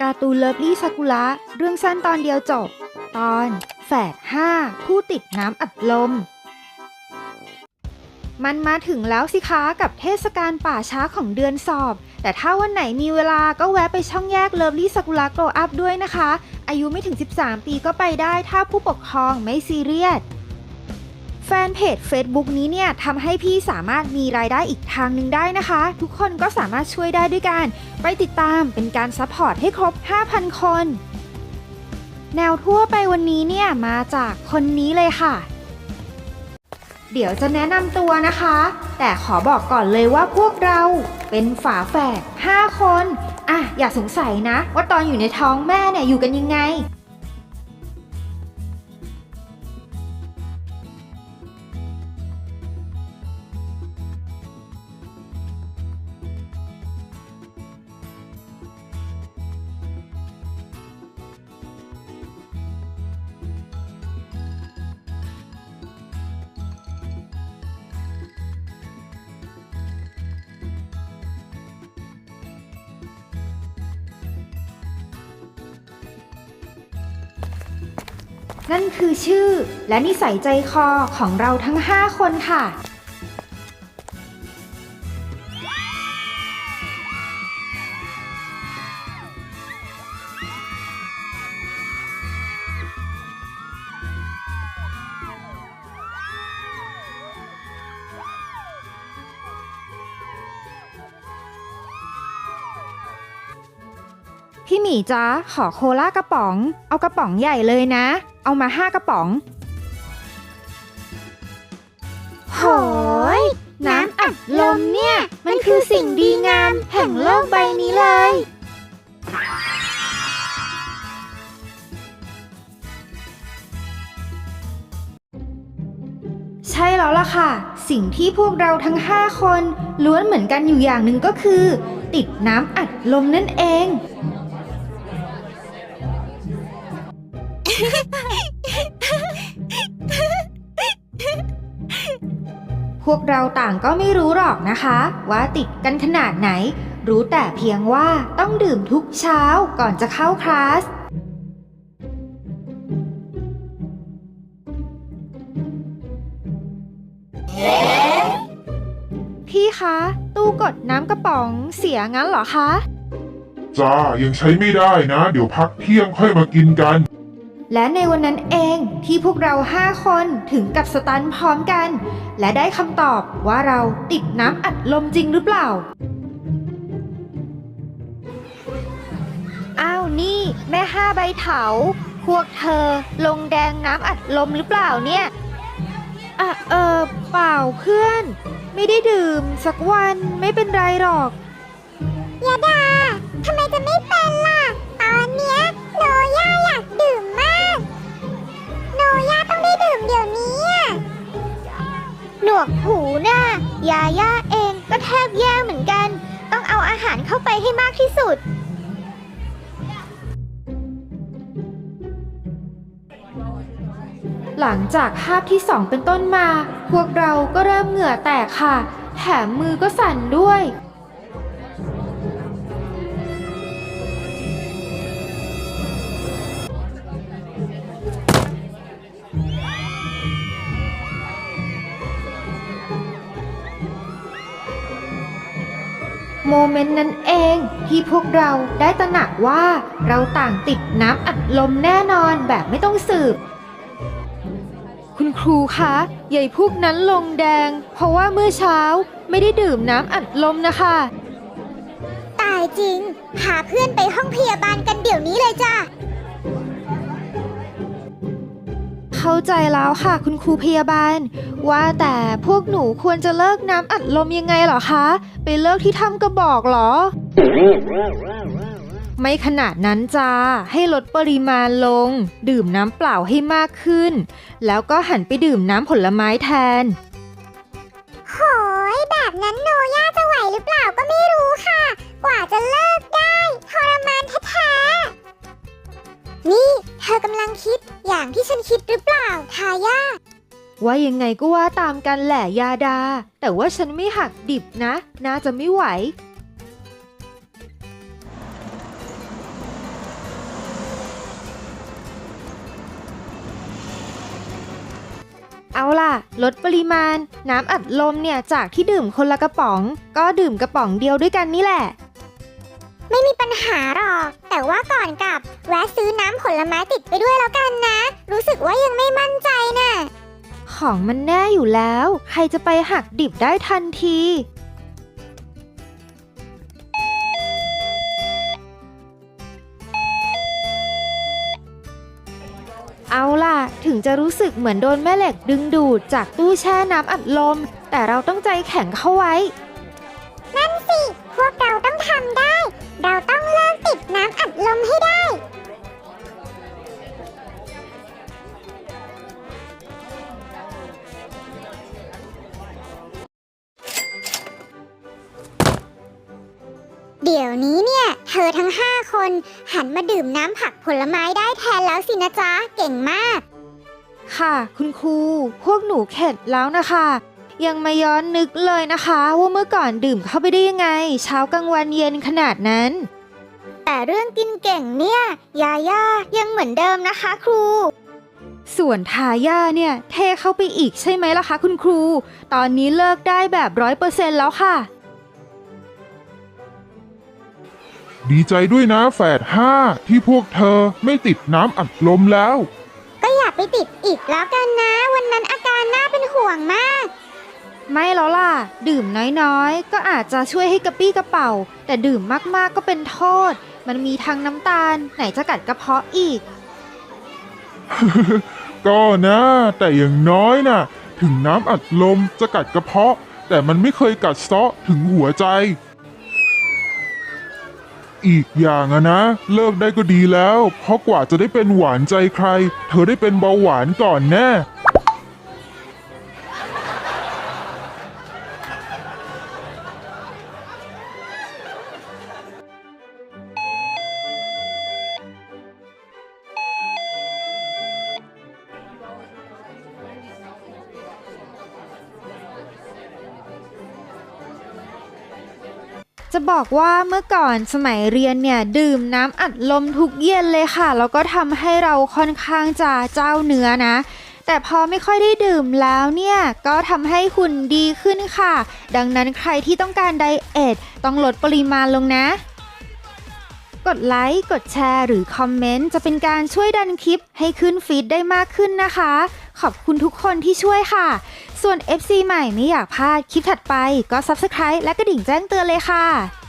การ์ตูนเลิฟลี่ซากุระเรื่องสั้นตอนเดียวจบ ตอนแฝดห้าผู้ติดน้ำอัดลม มันมาถึงแล้วสิคะกับเทศกาลป่าช้าของเดือนสอบ แต่ถ้าวันไหนมีเวลาก็แวะไปช่องแยกเลิฟลี่ซากุระโกลอัพด้วยนะคะ อายุไม่ถึง 13 ปีก็ไปได้ถ้าผู้ปกครองไม่ซีเรียส แฟนเพจ Facebook นี้เนี่ยทำให้พี่สามารถมีรายได้อีกทางหนึ่งได้นะคะ ทุกคนก็สามารถช่วยได้ด้วยการไปติดตามเป็นการซัพพอร์ตให้ครบ 5,000 คน แนวทั่วไปวันนี้เนี่ยมาจากคนนี้เลยค่ะ เดี๋ยวจะแนะนำตัวนะคะ แต่ขอบอกก่อนเลยว่าพวกเราเป็นฝาแฝด5คน อะ อย่าสงสัยนะ ว่าตอนอยู่ในท้องแม่เนี่ยอยู่กันยังไง นั่นคือชื่อและนิสัยใจคอของเราทั้ง 5 คนค่ะ พี่หมีจ๊ะขอโคล่ากระป๋อง เอากระป๋องใหญ่เลยนะ เอามาห้ากระป๋อง โหย น้ำอัดลมเนี่ย มันคือสิ่งดีงามแห่งโลกใบนี้เลย ใช่แล้วล่ะค่ะ สิ่งที่พวกเราทั้ง 5 คน ล้วนเหมือนกันอยู่อย่างหนึ่งก็คือ ติดน้ำอัดลมนั่นเอง พวกเราต่างก็ไม่รู้หรอกนะคะ ว่าติดกันขนาดไหน รู้แต่เพียงว่าต้องดื่มทุกเช้าก่อนจะเข้าคลาส พี่คะ ตู้กดน้ำกระป๋องเสียงั้นเหรอคะ จ้ายังใช้ไม่ได้นะ เดี๋ยวพักเที่ยงค่อยมากินกัน และในวันนั้นเองที่พวกเราห้าคนถึงกับสตันพร้อมกัน และได้คำตอบว่าเราติดน้ำอัดลมจริงหรือเปล่า อ้าวนี่ แม่ห้าใบเถา พวกเธอลงแดงน้ำอัดลมหรือเปล่าเนี่ยอะเออเปล่าเพื่อน ไม่ได้ดื่มสักวันไม่เป็นไรหรอก ไปให้มากที่สุด หลังจากภาพที่สองเป็นต้นมา พวกเราก็เริ่มเหงื่อแตกค่ะ แถมมือก็สั่นด้วย โมเมนต์นั้นเองที่พวกเราได้ตระหนักว่าเราต่างติดน้ำอัดลมแน่นอนแบบไม่ต้องสืบ คุณครูคะใหญ่พวกนั้นลงแดง เพราะว่าเมื่อเช้าไม่ได้ดื่มน้ำอัดลมนะคะ ตายจริง พาเพื่อนไปห้องพยาบาลกันเดี๋ยวนี้เลยจ้ะ เข้าใจแล้วค่ะคุณครูพยาบาล ว่าแต่พวกหนูควรจะเลิกน้ำอัดลมยังไงหรอคะ ไปเลิกที่ทำกระบอกเหรอ ไม่ขนาดนั้นจ้าให้ลดปริมาณลง ดื่มน้ำเปล่าให้มากขึ้น แล้วก็หันไปดื่มน้ำผลไม้แทนโหยแบบนั้นโนย่าจะไหวหรือเปล่าก็ไม่รู้ค่ะ กว่าจะเลิกได้ นคิด อย่างที่ฉันคิดหรือเปล่าทายาว่ายังไงก็ว่าตามกันแหละยาดา แต่ว่าฉันไม่หักดิบนะ น่าจะไม่ไหว เอาล่ะ ลดปริมาณ น้ำอัดลมเนี่ยจากที่ดื่มคนละกระป๋อง ก็ดื่มกระป๋องเดียวด้วยกันนี่แหละ ไม่มีปัญหาหรอก แต่ว่าก่อนกลับ แวะซื้อน้ำผลไม้ติดไปด้วยแล้วกันนะ รู้สึกว่ายังไม่มั่นใจน่ะ ของมันแน่อยู่แล้ว ใครจะไปหักดิบได้ทันที เอาล่ะ ถึงจะรู้สึกเหมือนโดนแม่เหล็กดึงดูดจากตู้แช่น้ำอัดลม แต่เราต้องใจแข็งเข้าไว้ นั่นสิ พวกเราต้อง เนี่ยเธอทั้งห้าคนหันมาดื่มน้ำผักผลไม้ได้แทนแล้วสินะจ๊ะ เก่งมาก ค่ะ คุณครู พวกหนูเข็ดแล้วนะคะ ยังมาย้อนนึกเลยนะคะ ว่าเมื่อก่อนดื่มเข้าไปได้ยังไง เช้ากลางวันเย็นขนาดนั้น แต่เรื่องกินเก่งเนี่ยยาย่ายังเหมือนเดิมนะคะครู ส่วนทาย่าเนี่ยเทเข้าไปอีกใช่ไหมล่ะคะ คุณครู ตอนนี้เลิกได้แบบร้อยเปอร์เซ็นต์แล้วค่ะ ดีใจด้วยนะแฝดห้าที่พวกเธอไม่ติดน้ำอัดลมแล้ว ก็อย่าไปติดอีกแล้วกันนะ วันนั้นอาการน่าเป็นห่วงมาก ไม่แล้วล่ะ ดื่มน้อยๆ ก็อาจจะช่วยให้กระปี้กระเป๋า แต่ดื่มมากๆก็เป็นโทษ มันมีทั้งน้ำตาล ไหนจะกัดกระเพาะอีก ก็นะ แต่อย่างน้อยน่ะ ถึงน้ำอัดลมจะกัดกระเพาะ แต่มันไม่เคยกัดเซาะถึงหัวใจ อีกอย่างอะนะ เลิกได้ก็ดีแล้ว เพราะกว่าจะได้เป็นหวานใจใคร เธอได้เป็นเบาหวานก่อนแน่ จะบอกว่าเมื่อก่อนสมัยเรียนเนี่ยดื่มน้ำอัดลมทุกเย็นเลยค่ะ แล้วก็ทำให้เราค่อนข้างจะเจ้าเนื้อนะ แต่พอไม่ค่อยได้ดื่มแล้วเนี่ย ก็ทำให้หุ่นดีขึ้นค่ะ ดังนั้นใครที่ต้องการไดเอทต้องลดปริมาณลงนะ กดไลค์ กดแชร์ หรือคอมเมนต์จะเป็นการช่วยดันคลิปให้ขึ้นฟีดได้มากขึ้นนะคะ ขอบคุณทุกคนที่ช่วยค่ะ ส่วน FC ใหม่ไม่อยากพลาดคลิปถัดไปก็ Subscribe และกระดิ่งแจ้งเตือนเลยค่ะ